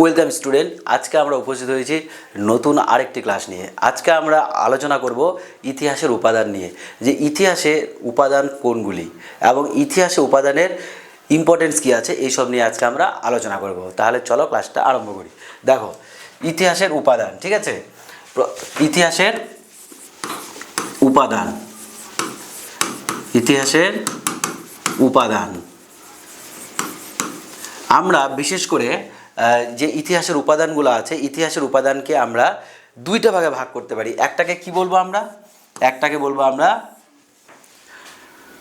Welcome student, আজকে আমরা উপস্থিত হয়েছি নতুন আরেকটি ক্লাস নিয়ে। আজকে আমরা আলোচনা করব ইতিহাসের উপাদান নিয়ে, যে ইতিহাসে উপাদান কোনগুলি এবং ইতিহাসে উপাদানের ইম্পর্টেন্স কী আছে, এইসব নিয়ে আজকে আমরা আলোচনা করব। তাহলে চলো ক্লাসটা আরম্ভ করি। দেখো, ইতিহাসের উপাদান, ঠিক আছে? ইতিহাসের উপাদান। ইতিহাসের উপাদান। আমরা বিশেষ করে যে ইতিহাসের উপাদানগুলো আছে, ইতিহাসের উপাদানকে আমরা দুইটা ভাগে ভাগ করতে পারি। একটাকে কি বলব আমরা? একটাকে বলব আমরা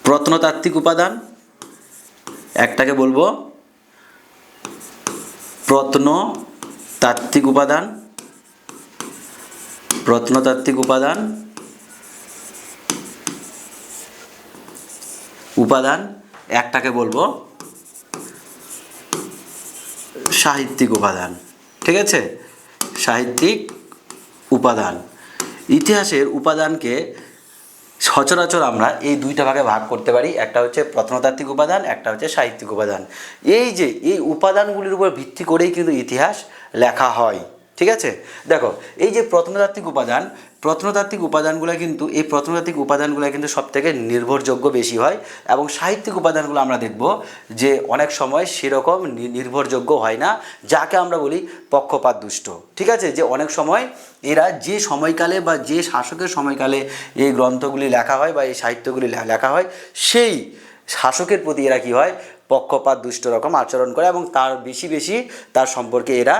প্রত্নতাত্ত্বিক উপাদান। একটাকে বলব প্রত্নতাত্ত্বিক উপাদান। প্রত্নতাত্ত্বিক উপাদান উপাদান একটাকে বলব সাহিত্যিক উপাদান, ঠিক আছে? সাহিত্যিক উপাদান। ইতিহাসের উপাদানকে সচরাচর আমরা এই দুইটা ভাগে ভাগ করতে পারি। একটা হচ্ছে প্রত্নতাত্ত্বিক উপাদান, একটা হচ্ছে সাহিত্যিক উপাদান। এই যে, এই উপাদানগুলির উপর ভিত্তি করেই কিন্তু ইতিহাস লেখা হয়। ঠিক আছে? দেখো, এই যে প্রত্নতাত্ত্বিক উপাদান, প্রত্নতাত্ত্বিক উপাদানগুলো কিন্তু, এই প্রত্নতাত্ত্বিক উপাদানগুলো কিন্তু সব থেকে নির্ভরযোগ্য বেশি হয় এবং সাহিত্যিক উপাদানগুলো আমরা দেখব যে অনেক সময় সেরকম নির্ভরযোগ্য হয় না, যাকে আমরা বলি পক্ষপাত দুষ্ট ঠিক আছে? যে অনেক সময় এরা যে সময়কালে বা যে শাসকের সময়কালে এই গ্রন্থগুলি লেখা হয় বা এই সাহিত্যগুলি লেখা হয়, সেই শাসকের প্রতি এরা কি হয়? পক্ষপাত, দুষ্ট রকম আচরণ করে এবং তার বেশি বেশি তার সম্পর্কে এরা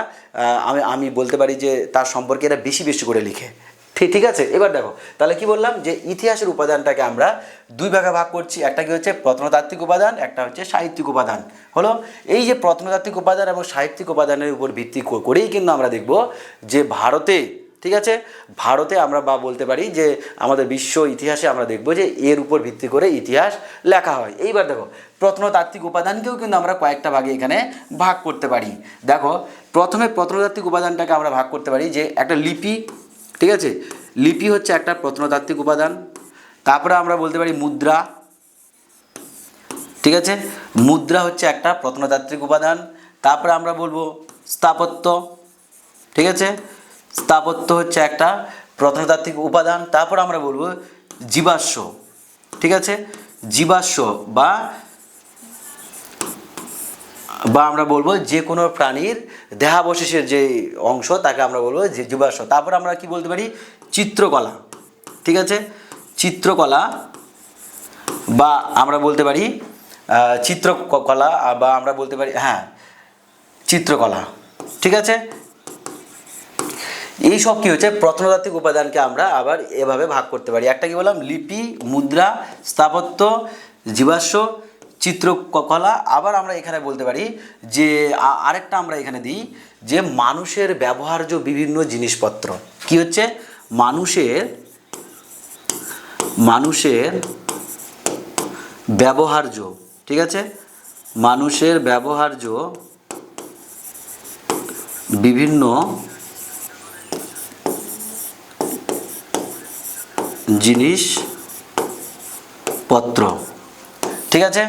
আমি আমি বলতে পারি যে তার সম্পর্কে এরা বেশি বেশি করে লিখে। ঠিক ঠিক আছে? এবার দেখো, তাহলে কি বললাম যে ইতিহাসের উপাদানটাকে আমরা দুই ভাগে ভাগ করছি। একটা কি হচ্ছে? প্রত্নতাত্ত্বিক উপাদান, একটা হচ্ছে সাহিত্যিক উপাদান। হলো? এই যে প্রত্নতাত্ত্বিক উপাদান এবং সাহিত্যিক উপাদানের উপর ভিত্তি করেই কিন্তু আমরা দেখব যে ভারতে ঠিক আছে? ভারতে আমরা বা বলতে পারি যে আমাদের বিশ্ব ইতিহাসে আমরা দেখব যে এর উপর ভিত্তি করে ইতিহাস লেখা হয়। এইবার দেখো, প্রত্নতাত্ত্বিক উপাদানকেও কিন্তু আমরা কয়েকটা ভাগে এখানে ভাগ করতে পারি। দেখো, প্রথমে প্রত্নতাত্ত্বিক উপাদানটাকে আমরা ভাগ করতে পারি যে একটা লিপি, ঠিক আছে? লিপি হচ্ছে একটা প্রত্নতাত্ত্বিক উপাদান। তারপরে আমরা বলতে পারি মুদ্রা, ঠিক আছে? মুদ্রা হচ্ছে একটা প্রত্নতাত্ত্বিক উপাদান। তারপরে আমরা বলব স্থাপত্য, ঠিক আছে? স্থাপত্য হচ্ছে একটা প্রত্নতাত্ত্বিক উপাদান। তারপর আমরা বলব জীবাশ্ম। ঠিক আছে? জীবাশ্ম বা বা আমরা বলব যে কোনো প্রাণীর দেহাবশেষের যে অংশ, তাকে আমরা বলব যে জীবাশ্ম। তারপর আমরা কি বলতে পারি? চিত্রকলা। ঠিক আছে? চিত্রকলা বা আমরা বলতে পারি চিত্রকলা বা আমরা বলতে পারি হ্যাঁ চিত্রকলা। ঠিক আছে? এই সব কী হচ্ছে প্রত্নতাত্ত্বিক উপাদানকে আমরা আবার এভাবে ভাগ করতে পারি। একটা কি বললাম? লিপি, মুদ্রা, স্থাপত্য, জীবাশ্ম, চিত্রকলা। আবার আমরা এখানে বলতে পারি যে আরেকটা আমরা এখানে দিই যে, মানুষের ব্যবহার্য বিভিন্ন জিনিসপত্র। কি হচ্ছে? মানুষের মানুষের ব্যবহার্য, ঠিক আছে? মানুষের ব্যবহার্য বিভিন্ন জিনিসপত্র ঠিক আছে?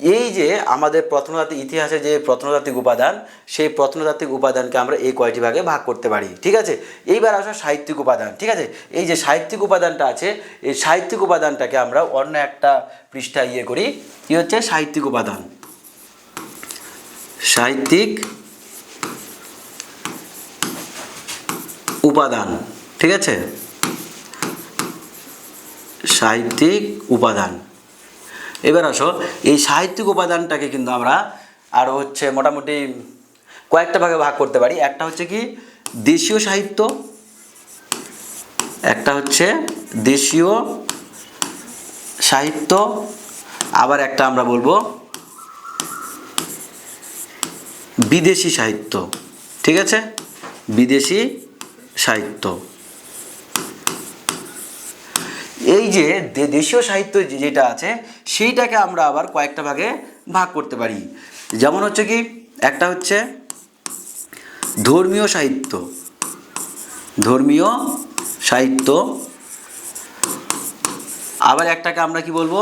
এই যে আমাদের প্রত্নতাত্ত্বিক ইতিহাসে যে প্রত্নতাত্ত্বিক উপাদান, সেই প্রত্নতাত্ত্বিক উপাদানকে আমরা এই কয়টি ভাগে ভাগ করতে পারি। ঠিক আছে? এইবার আসা সাহিত্যিক উপাদান। ঠিক আছে? এই যে সাহিত্যিক উপাদানটা আছে, এই সাহিত্যিক উপাদানটাকে আমরা অন্য একটা পৃষ্ঠা ইয়ে করি। কি হচ্ছে? সাহিত্যিক উপাদান। সাহিত্যিক উপাদান। ঠিক আছে? সাহিত্যিক উপাদান। এবার আসো, এই সাহিত্যিক উপাদানটাকে কিন্তু আমরা আরও হচ্ছে মোটামুটি কয়েকটা ভাগে ভাগ করতে পারি। একটা হচ্ছে কি, দেশীয় সাহিত্য, একটা হচ্ছে দেশীয় সাহিত্য, আবার একটা আমরা বলব বিদেশি সাহিত্য। ঠিক আছে? বিদেশি সাহিত্য এই যে দেশীয় সাহিত্য যেটা আছে, সেইটাকে আমরা আবার কয়েকটা ভাগে ভাগ করতে পারি। যেমন হচ্ছে কি, একটা হচ্ছে ধর্মীয় সাহিত্য। ধর্মীয় সাহিত্য। আবার একটাকে আমরা কি বলব?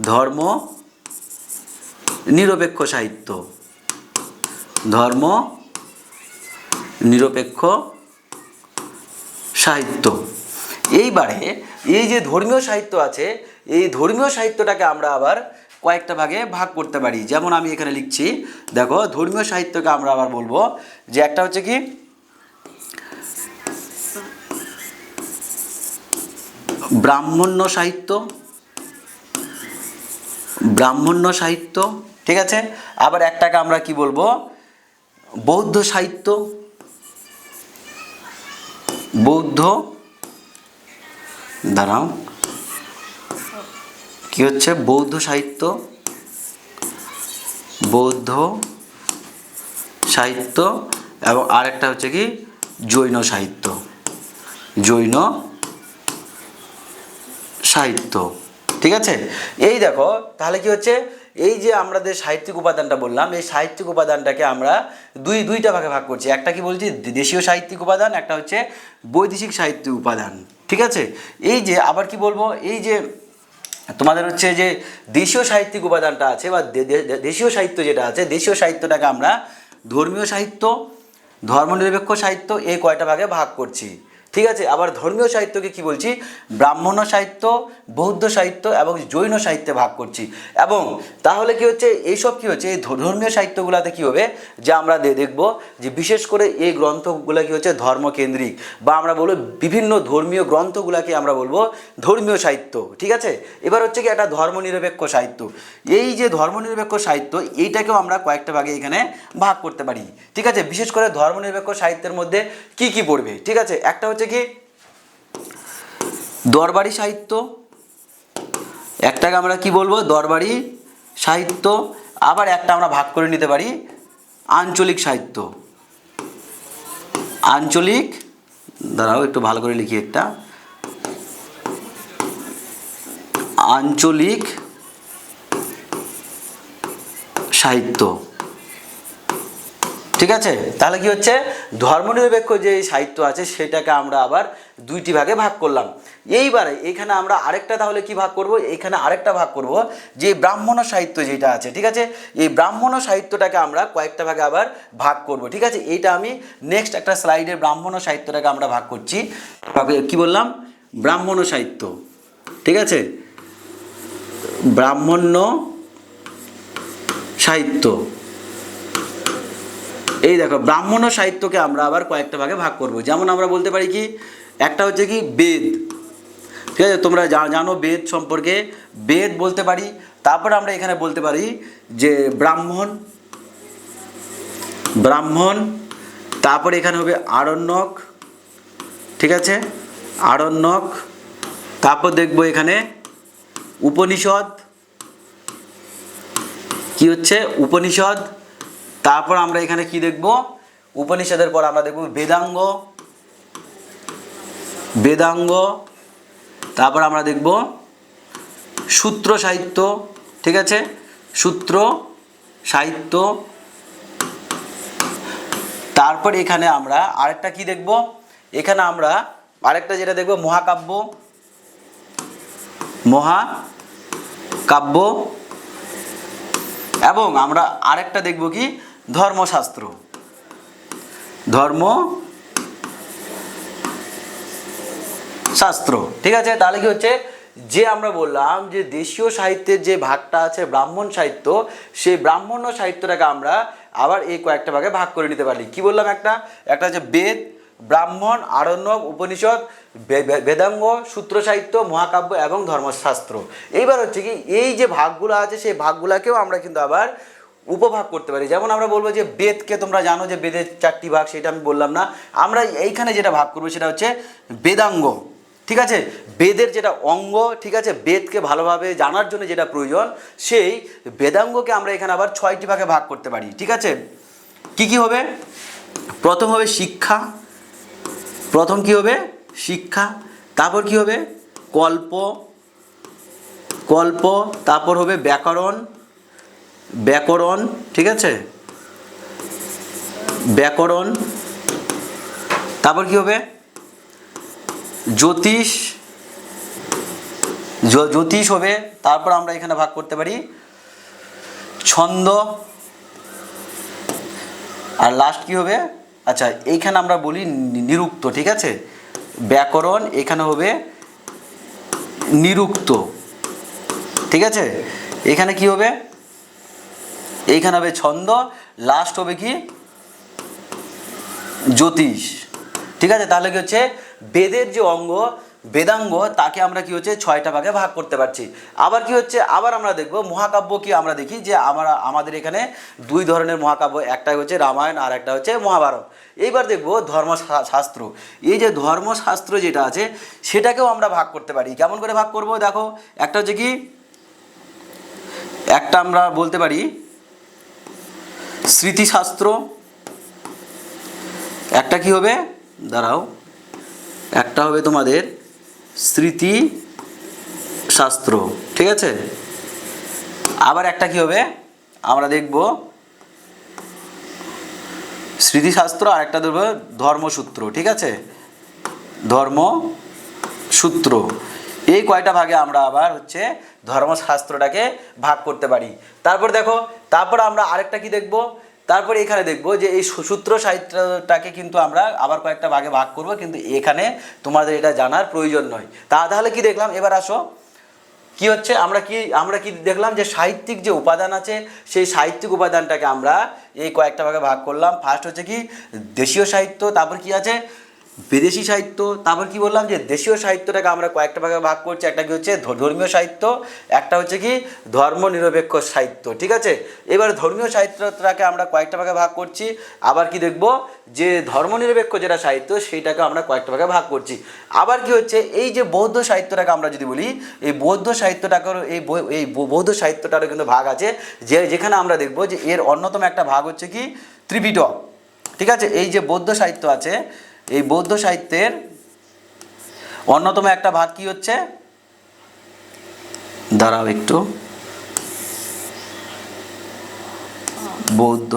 ধর্ম নিরপেক্ষ সাহিত্য। ধর্ম নিরপেক্ষ সাহিত্য। এইবারে এই যে ধর্মীয় সাহিত্য আছে, এই ধর্মীয় সাহিত্যটাকে আমরা আবার কয়েকটা ভাগে ভাগ করতে পারি। যেমন আমি এখানে লিখছি, দেখো, ধর্মীয় সাহিত্যকে আমরা আবার বলব যে একটা হচ্ছে কি? ব্রাহ্মণ্য সাহিত্য ব্রাহ্মণ্য সাহিত্য, ঠিক আছে? আবার একটাকে আমরা কি বলব? বৌদ্ধ সাহিত্য, বৌদ্ধ দাঁড়াও। কি হচ্ছে? বৌদ্ধ সাহিত্য? বৌদ্ধ সাহিত্য এবং আরেকটা হচ্ছে কি? জৈন সাহিত্য। জৈন সাহিত্য। ঠিক আছে? এই দেখো, তাহলে কি হচ্ছে? এই যে আমাদের সাহিত্যিক উপাদানটা বললাম, এই সাহিত্যিক উপাদানটাকে আমরা দুই, দুইটা ভাগে ভাগ করছি। একটা কি বলছি? দেশীয় সাহিত্যিক উপাদান, একটা হচ্ছে বৈদেশিক সাহিত্যিক উপাদান। ঠিক আছে? এই যে, আবার কি বলব? এই যে তোমাদের হচ্ছে যে দেশীয় সাহিত্যিক উপাদানটা আছে বা দেশীয় সাহিত্য যেটা আছে, দেশীয় সাহিত্যটাকে আমরা ধর্মীয় সাহিত্য, ধর্মনিরপেক্ষ সাহিত্য এই কয়টা ভাগে ভাগ করছি। ঠিক আছে, আবার ধর্মীয় সাহিত্যকে কি বলছি? ব্রাহ্মণ সাহিত্য, বৌদ্ধ সাহিত্য এবং জৈন সাহিত্যে ভাগ করছি। এবং তাহলে কি হচ্ছে, এইসব কি হচ্ছে, এই ধর্মীয় সাহিত্যগুলোতে কি হবে? যে আমরা দেখব যে বিশেষ করে এই গ্রন্থগুলো কি হচ্ছে, ধর্মকেন্দ্রিক বা আমরা বলব বিভিন্ন ধর্মীয় গ্রন্থগুলোকে আমরা বলব ধর্মীয় সাহিত্য, ঠিক আছে? এবার হচ্ছে কি একটা ধর্মনিরপেক্ষ সাহিত্য। এই যে ধর্মনিরপেক্ষ সাহিত্য, এইটাকেও আমরা কয়েকটা ভাগে এখানে ভাগ করতে পারি। ঠিক আছে? বিশেষ করে ধর্মনিরপেক্ষ সাহিত্যের মধ্যে কি কি পড়বে? ঠিক আছে? একটা হচ্ছে কি দরবারি সাহিত্য, একটাকে আমরা কি বলব? দরবারি সাহিত্য, আবার একটা আমরা ভাগ করে নিতে পারি, আঞ্চলিক সাহিত্য। আঞ্চলিক, দাঁড়াও, একটু ভালো করে লিখি একটা। আঞ্চলিক সাহিত্য। ঠিক আছে? তাহলে কি হচ্ছে? ধর্মনিরপেক্ষ যে সাহিত্য আছে, সেটাকে আমরা আবার দুইটি ভাগে ভাগ করলাম। এইবারে এখানে আমরা আরেকটা তাহলে কি ভাগ করব? এখানে আরেকটা ভাগ করব, যে ব্রাহ্মণ সাহিত্য যেটা আছে, ঠিক আছে? এই ব্রাহ্মণ সাহিত্যটাকে আমরা কয়েকটা ভাগে আবার ভাগ করব, ঠিক আছে? এইটা আমি নেক্সট একটা স্লাইডে ব্রাহ্মণ সাহিত্যটাকে আমরা ভাগ করছি। কি বললাম? ব্রাহ্মণ সাহিত্য, ঠিক আছে? ব্রাহ্মণ্য সাহিত্য। এই দেখো, ব্রাহ্মণ সাহিত্যকে আমরা আবার কয়েকটা ভাগে ভাগ করব। যেমন আমরা বলতে পারি কি, একটা হচ্ছে কি বেদ। ঠিক আছে, তোমরা জানো বেদ সম্পর্কে। বেদ বলতে পারি, তারপর আমরা এখানে বলতে পারি যে ব্রাহ্মণ ব্রাহ্মণ, তারপর এখানে হবে আরণ্যক, ঠিক আছে? আরণ্যক, তারপর দেখব এখানে উপনিষদ। কি হচ্ছে? উপনিষদ তারপর আমরা এখানে কি দেখব? উপনিষদের পর আমরা দেখব বেদাঙ্গ বেদাঙ্গ, তারপর আমরা দেখব সূত্র সাহিত্য, ঠিক আছে? সূত্র সাহিত্য। তারপর এখানে আমরা আরেকটা কি দেখব? এখানে আমরা আরেকটা যেটা দেখব, মহাকাব্য। মহাকাব্য। এবং আমরা আরেকটা দেখব কি? ধর্মশাস্ত্র। ধর্ম শাস্ত্র ঠিক আছে? তাহলে কি হচ্ছে? যে আমরা বললাম যে দেশীয় সাহিত্যের যে ভাগটা আছে, ব্রাহ্মণ সাহিত্য, সেই ব্রাহ্মণ সাহিত্যটাকে আমরা আবার এই কয়েকটা ভাগে ভাগ করে নিতে পারি কি বললাম একটা? একটা হচ্ছে বেদ, ব্রাহ্মণ, আরণ্যক, উপনিষদ বেদাঙ্গ, সূত্র সাহিত্য, মহাকাব্য এবং ধর্মশাস্ত্র। এইবার হচ্ছে কি, এই যে ভাগগুলো আছে, সেই ভাগগুলোকেও আমরা কিন্তু আবার উপভাগ করতে পারি। যেমন আমরা বলব যে বেদকে তোমরা জানো যে বেদের চারটি ভাগ, সেটা আমি বললাম না। আমরা এইখানে যেটা ভাগ করব সেটা হচ্ছে বেদাঙ্গ, ঠিক আছে? বেদের যেটা অঙ্গ, ঠিক আছে? বেদকে ভালোভাবে জানার জন্য যেটা প্রয়োজন, সেই বেদাঙ্গকে আমরা এখানে আবার ছয়টি ভাগে ভাগ করতে পারি, ঠিক আছে? কি কি হবে? প্রথম হবে শিক্ষা, প্রথম কি হবে? শিক্ষা, তারপর কি হবে? কল্প কল্প, তারপর হবে ব্যাকরণ ব্যাকরণ, ঠিক আছে? ব্যাকরণ, তারপর কি হবে? জ্যোতিষ, জ্যো- জ্যোতিষ হবে, তারপর আমরা এখানে ভাগ করতে পারি। ছন্দ, আর লাস্ট কি হবে? আচ্ছা এইখানে আমরা বলি নিরুক্ত, ঠিক আছে? ব্যাকরণ, এখানে হবে নিরুক্ত, ঠিক আছে? এখানে কি হবে? এইখানে হবে ছন্দ লাস্ট হবে কি? জ্যোতিষ। ঠিক আছে? তাহলে কি হচ্ছে? বেদের যে অঙ্গ, বেদাঙ্গ, তাকে আমরা কি হচ্ছে? ছয়টা ভাগে ভাগ করতে পারছি। আবার কি হচ্ছে? আবার আমরা দেখব, মহাকাব্য কি আমরা দেখি? যে আমরা, আমাদের এখানে দুই ধরনের মহাকাব্য একটা হচ্ছে রামায়ণ আর একটা হচ্ছে মহাভারত। এইবার দেখব ধর্মশাস্ত্র। এই যে ধর্মশাস্ত্র যেটা আছে, সেটাকেও আমরা ভাগ করতে পারি। কেমন করে ভাগ করব? দেখো, একটা হচ্ছে কি? একটা আমরা বলতে পারি স্মৃতিশাস্ত্র। একটা কি হবে? দাঁড়াও। একটা হবে তোমাদের স্মৃতি শাস্ত্র ঠিক আছে? আবার একটা কি হবে? আমরা দেখব। স্মৃতিশাস্ত্র আর একটা ধর্মসূত্র। ঠিক আছে? ধর্মসূত্র। এই কয়টা ভাগে আমরা আবার হচ্ছে ধর্মশাস্ত্রটাকে ভাগ করতে পারি। তারপর দেখো, তারপর আমরা আরেকটা কি দেখব? তারপরে এখানে দেখব যে এই সূত্র সাহিত্যটাকে কিন্তু আমরা আবার কয়েকটা ভাগে ভাগ করব, কিন্তু এখানে তোমাদের এটা জানার প্রয়োজন নয়। তা তাহলে কি দেখলাম? এবার আসো। কি হচ্ছে? আমরা কি আমরা কি দেখলাম যে সাহিত্যিক যে উপাদান আছে, সেই সাহিত্যিক উপাদানটাকে আমরা এই কয়েকটা ভাগে ভাগ করলাম। ফার্স্ট হচ্ছে কি, দেশীয় সাহিত্য, তারপর কি আছে? বিদেশি সাহিত্য, তারপর কি বললাম যে দেশীয় সাহিত্যটাকে আমরা কয়েকটা ভাগে ভাগ করছি, একটা কি হচ্ছে ধর্মীয় সাহিত্য, একটা হচ্ছে কি ধর্ম নিরপেক্ষ সাহিত্য, ঠিক আছে? এবার ধর্মীয় সাহিত্যটাকে আমরা কয়েকটা ভাগে ভাগ করছি, আবার কি দেখব যে ধর্মনিরপেক্ষ যেটা সাহিত্য সেইটাকে আমরা কয়েকটা ভাগে ভাগ করছি। আবার কি হচ্ছে এই যে বৌদ্ধ সাহিত্যটাকে আমরা যদি বলি, এই বৌদ্ধ সাহিত্যটাকেও এই এই বৌদ্ধ সাহিত্যটারও কিন্তু ভাগ আছে, যে যেখানে আমরা দেখব যে এর অন্যতম একটা ভাগ হচ্ছে কি ত্রিপিটক, ঠিক আছে? এই যে বৌদ্ধ সাহিত্য আছে এই বৌদ্ধ সাহিত্যের অন্যতম একটা ভাগ কি হচ্ছে? দাঁড়াও একটু। বৌদ্ধ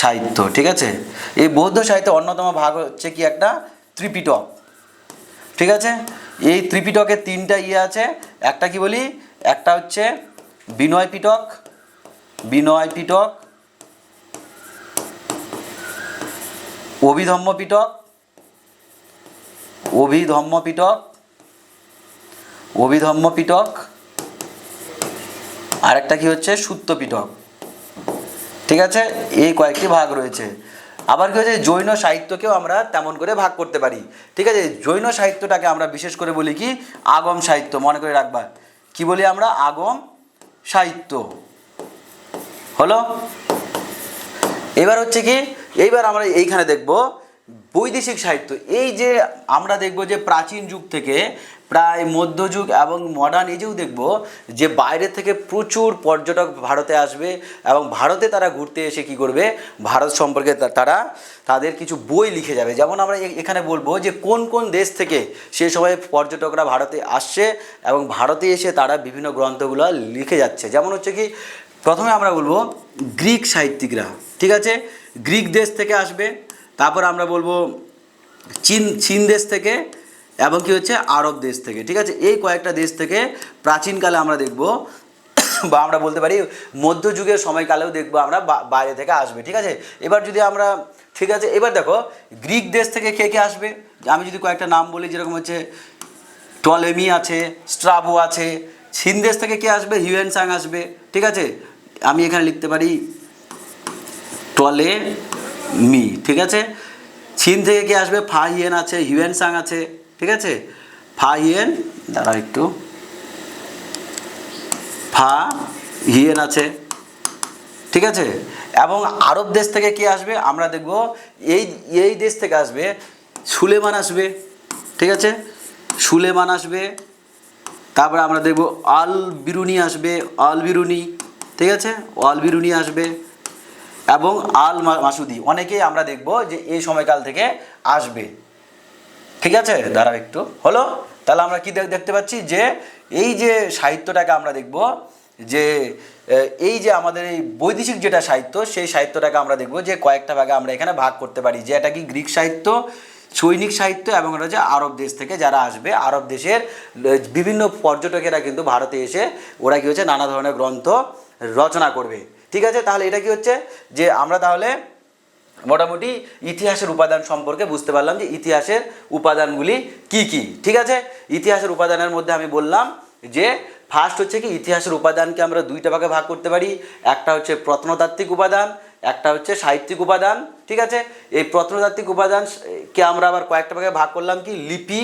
সাহিত্য, ঠিক আছে? এই বৌদ্ধ সাহিত্যের অন্যতম ভাগ হচ্ছে কি একটা? ত্রিপিটক, ঠিক আছে? এই ত্রিপিটকের তিনটা ইয়ে আছে। একটা কি বলি? একটা হচ্ছে বিনয় পিটক বিনয় পিটক অভিধম্ম পিটক অভিধম্ম পিটক অভিধম্ম পিটক আরেকটা কি হচ্ছে? সুত্ত পিটক ঠিক আছে? এই কয়েকটি ভাগ রয়েছে। আবার কি হচ্ছে জৈন সাহিত্যকেও আমরা তেমন করে ভাগ করতে পারি। ঠিক আছে? জৈন সাহিত্যটাকে আমরা বিশেষ করে বলি কি? আগম সাহিত্য, মনে করে রাখবা। কি বলি আমরা? আগম সাহিত্য। হলো? এবার হচ্ছে কি, এইবার আমরা এইখানে দেখব বৈদেশিক সাহিত্য। এই যে আমরা দেখব যে প্রাচীন যুগ থেকে প্রায় মধ্যযুগ এবং মডার্ন এজেও দেখব যে বাইরে থেকে প্রচুর পর্যটক ভারতে আসবে এবং ভারতে তারা ঘুরতে এসে কি করবে, ভারত সম্পর্কে তারা তাদের কিছু বই লিখে যাবে। যেমন আমরা এখানে বলব যে কোন কোন দেশ থেকে সে সময় পর্যটকরা ভারতে আসছে এবং ভারতে এসে তারা বিভিন্ন গ্রন্থগুলো লিখে যাচ্ছে। যেমন হচ্ছে কি, প্রথমে আমরা বলব গ্রিক সাহিত্যিকরা, ঠিক আছে? গ্রিক দেশ থেকে আসবে, তারপর আমরা বলব চীন চীন দেশ থেকে এবং কি হচ্ছে আরব দেশ থেকে, ঠিক আছে? এই কয়েকটা দেশ থেকে প্রাচীনকালে আমরা দেখব, বা আমরা বলতে পারি মধ্যযুগের সময়কালেও দেখব আমরা বাইরে থেকে আসবে, ঠিক আছে? এবার যদি আমরা, ঠিক আছে? এবার দেখো, গ্রিক দেশ থেকে কে কে আসবে? আমি যদি কয়েকটা নাম বলি, যেরকম হচ্ছে টলেমি আছে, স্ট্রাবো আছে, চীন দেশ থেকে কে আসবে? হিউয়েন সাং আসবে, ঠিক আছে? আমি এখানে লিখতে পারি টলে মি, ঠিক আছে? চীন থেকে কে আসবে? ফা হিয়েন আছে, হিউয়েন সাং আছে, ঠিক আছে? ফা হিয়েন দাঁড়া একটু। ফা হিয়েন আছে, ঠিক আছে? এবং আরব দেশ থেকে কে আসবে? আমরা দেখব এই এই দেশ থেকে আসবে সুলেমান আসবে, ঠিক আছে? সুলেমান আসবে, তারপরে আমরা দেখব আল বিরুনি আসবে আল বিরুনি ঠিক আছে? আল বিরুনি আসবে এবং আল মাসুদি। অনেকেই আমরা দেখব যে এই সময়কাল থেকে আসবে। ঠিক আছে? দাঁড়াও একটু। হলো? তাহলে আমরা কি দেখ- দেখতে পাচ্ছি যে এই যে সাহিত্যটাকে আমরা দেখব, যে এই যে আমাদের এই বৈদেশিক যেটা সাহিত্য, সেই সাহিত্যটাকে আমরা দেখব যে কয়েকটা ভাগে আমরা এখানে ভাগ করতে পারি। যে এটা কি গ্রিক সাহিত্য, সৈনিক সাহিত্য এবং এটা হচ্ছে আরব দেশ থেকে যারা আসবে। আরব দেশের বিভিন্ন পর্যটকেরা কিন্তু ভারতে এসে, ওরা কি হচ্ছে নানা ধরনের গ্রন্থ রচনা করবে। ঠিক আছে? তাহলে এটা কি হচ্ছে? যে আমরা তাহলে মোটামুটি ইতিহাসের উপাদান সম্পর্কে বুঝতে পারলাম যে ইতিহাসের উপাদানগুলি কি কি। ঠিক আছে? ইতিহাসের উপাদানের মধ্যে আমি বললাম যে ফার্স্ট হচ্ছে কি, ইতিহাসের উপাদানকে আমরা দুইটা ভাগে ভাগ করতে পারি। একটা হচ্ছে প্রত্নতাত্ত্বিক উপাদান একটা হচ্ছে সাহিত্যিক উপাদান, ঠিক আছে? এই প্রত্নতাত্ত্বিক উপাদান, কে আমরা আবার কয়েকটা ভাগে ভাগ করলাম কি? লিপি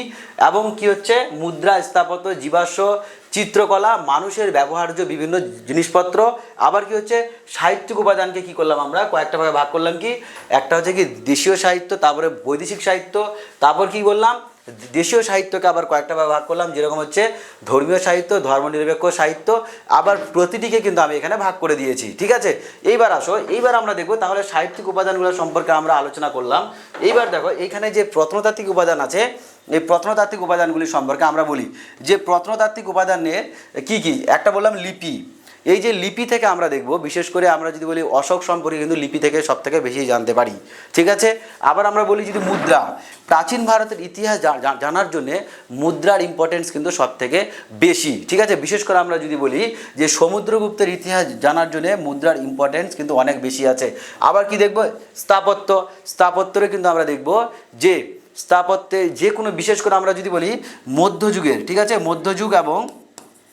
এবং কি হচ্ছে? মুদ্রা, স্থাপত্য, জীবাশ্ম, চিত্রকলা, মানুষের ব্যবহার্য বিভিন্ন জিনিসপত্র। আবার কি হচ্ছে? সাহিত্যিক উপাদানকে কি করলাম আমরা? কয়েকটা ভাগে ভাগ করলাম কি? একটা হচ্ছে কি দেশীয় সাহিত্য, তারপরে বৈদেশিক সাহিত্য, তারপর কি বললাম দেশীয় সাহিত্যকে আবার কয়েকটা ভাগ করলাম, যেরকম হচ্ছে ধর্মীয় সাহিত্য, ধর্মনিরপেক্ষ সাহিত্য, আবার প্রতিটিকে কিন্তু আমি এখানে ভাগ করে দিয়েছি, ঠিক আছে? এইবার আসো, এইবার আমরা দেখব তাহলে সাহিত্যিক উপাদানগুলো সম্পর্কে আমরা আলোচনা করলাম। এইবার দেখো, এইখানে যে প্রত্নতাত্ত্বিক উপাদান আছে, এই প্রত্নতাত্ত্বিক উপাদানগুলি সম্পর্কে আমরা বলি। যে প্রত্নতাত্ত্বিক উপাদানের কি কি? একটা বললাম লিপি। এই যে লিপি থেকে আমরা দেখব, বিশেষ করে আমরা যদি বলি অশোক সম্পর্কে কিন্তু লিপি থেকে সব থেকে বেশি জানতে পারি। ঠিক আছে? আবার আমরা বলি যদি মুদ্রা, প্রাচীন ভারতের ইতিহাস জানার জন্য মুদ্রার ইম্পর্টেন্স কিন্তু সব থেকে বেশি। ঠিক আছে? বিশেষ করে আমরা যদি বলি যে সমুদ্রগুপ্তের ইতিহাস জানার জন্য মুদ্রার ইম্পর্টেন্স কিন্তু অনেক বেশি আছে। আবার কি দেখব? স্থাপত্য। স্থাপত্যরে কিন্তু আমরা দেখব যে স্থাপত্যে যে কোনো, বিশেষ করে আমরা যদি বলি মধ্যযুগের, ঠিক আছে? মধ্যযুগ এবং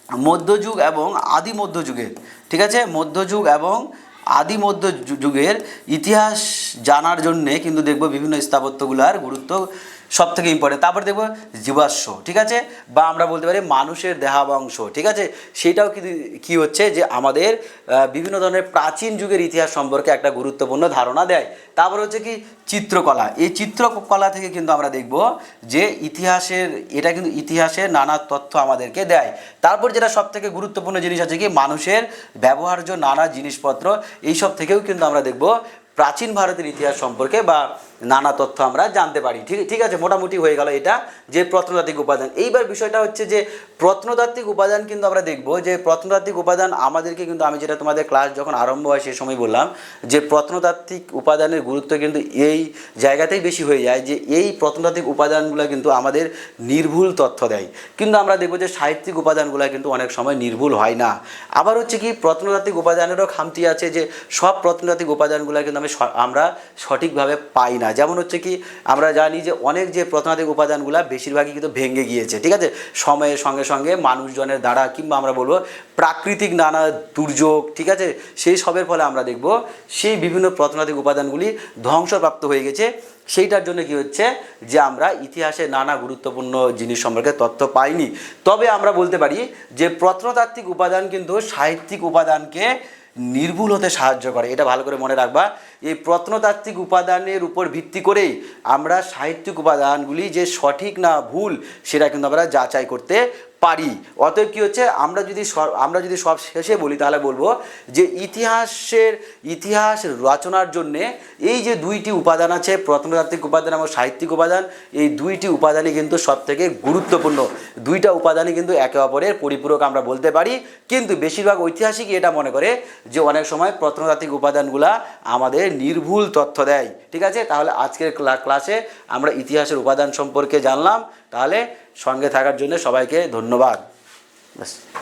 মধ্যযুগ এবং আদি মধ্যযুগের ঠিক আছে? মধ্যযুগ এবং আদি মধ্য যুগের ইতিহাস জানার জন্যে কিন্তু দেখব বিভিন্ন স্থাপত্যগুলার গুরুত্ব সব থেকে ইম্পর্টেন্ট তারপর দেখব জীবাশ্ম, ঠিক আছে? বা আমরা বলতে পারি মানুষের দেহাবংশ, ঠিক আছে? সেটাও কি হচ্ছে যে আমাদের বিভিন্ন ধরনের প্রাচীন যুগের ইতিহাস সম্পর্কে একটা গুরুত্বপূর্ণ ধারণা দেয়। তারপর হচ্ছে কি চিত্রকলা। এই চিত্রকলা থেকে কিন্তু আমরা দেখব যে ইতিহাসের, এটা কিন্তু ইতিহাসের নানা তথ্য আমাদেরকে দেয়। তারপর যেটা সব থেকে গুরুত্বপূর্ণ জিনিস আছে কি মানুষের ব্যবহার্য নানা জিনিসপত্র, এইসব থেকেও কিন্তু আমরা দেখব প্রাচীন ভারতের ইতিহাস সম্পর্কে বা নানা তথ্য আমরা জানতে পারি। ঠিক ঠিক আছে, মোটামুটি হয়ে গেল এটা যে প্রত্নতাত্ত্বিক উপাদান। এইবার বিষয়টা হচ্ছে যে প্রত্নতাত্ত্বিক উপাদান কিন্তু আমরা দেখব যে প্রত্নতাত্ত্বিক উপাদান আমাদেরকে কিন্তু আমি যেটা তোমাদের ক্লাস যখন আরম্ভ হয় সেই সময় বললাম যে প্রত্নতাত্ত্বিক উপাদানের গুরুত্ব কিন্তু এই জায়গাতেই বেশি হয়ে যায় যে এই প্রত্নতাত্ত্বিক উপাদানগুলো কিন্তু আমাদের নির্ভুল তথ্য দেয়। কিন্তু আমরা দেখব যে সাহিত্যিক উপাদানগুলো কিন্তু অনেক সময় নির্ভুল হয় না। আবার হচ্ছে কি প্রত্নতাত্ত্বিক উপাদানেরও খামতি আছে যে সব প্রত্নতাত্ত্বিক উপাদানগুলো কিন্তু আমি আমরা সঠিকভাবে পাই না। যেমন হচ্ছে কি, আমরা জানি যে অনেক যে প্রত্নতাত্ত্বিক উপাদানগুলো বেশিরভাগই কিন্তু ভেঙে গিয়েছে, ঠিক আছে? সময়ের সঙ্গে সঙ্গে মানুষজনের দ্বারা কিংবা আমরা বলব প্রাকৃতিক নানা দুর্যোগ, ঠিক আছে? সেই সবের ফলে আমরা দেখব সেই বিভিন্ন প্রত্নতাত্ত্বিক উপাদানগুলি ধ্বংসপ্রাপ্ত হয়ে গেছে। সেইটার জন্য কি হচ্ছে যে আমরা ইতিহাসে নানা গুরুত্বপূর্ণ জিনিস সম্পর্কে তথ্য পাইনি। তবে আমরা বলতে পারি যে প্রত্নতাত্ত্বিক উপাদান কিন্তু সাহিত্যিক উপাদানকে নির্ভুল হতে সাহায্য করে। এটা ভালো করে মনে রাখবা। এই প্রত্নতাত্ত্বিক উপাদানের উপর ভিত্তি করেই আমরা সাহিত্যিক উপাদানগুলি যে সঠিক না ভুল, সেটা কিন্তু আমরা যাচাই করতে পারি। অতএব কী হচ্ছে? আমরা যদি আমরা যদি সব শেষে বলি, তাহলে বলব যে ইতিহাসের, ইতিহাস রচনার জন্যে এই যে দুইটি উপাদান আছে, প্রত্নতাত্ত্বিক উপাদান এবং সাহিত্যিক উপাদান, এই দুইটি উপাদানই কিন্তু সব থেকে গুরুত্বপূর্ণ। দুইটা উপাদানই কিন্তু একে অপরের পরিপূরক আমরা বলতে পারি, কিন্তু বেশিরভাগ ঐতিহাসিক এটা মনে করে যে অনেক সময় প্রত্নতাত্ত্বিক উপাদানগুলা আমাদের নির্ভুল তথ্য দেয়। ঠিক আছে? তাহলে আজকের ক্লাসে আমরা ইতিহাসের উপাদান সম্পর্কে জানলাম। তাহলে সঙ্গে থাকার জন্য সবাইকে ধন্যবাদ। ব্যাস।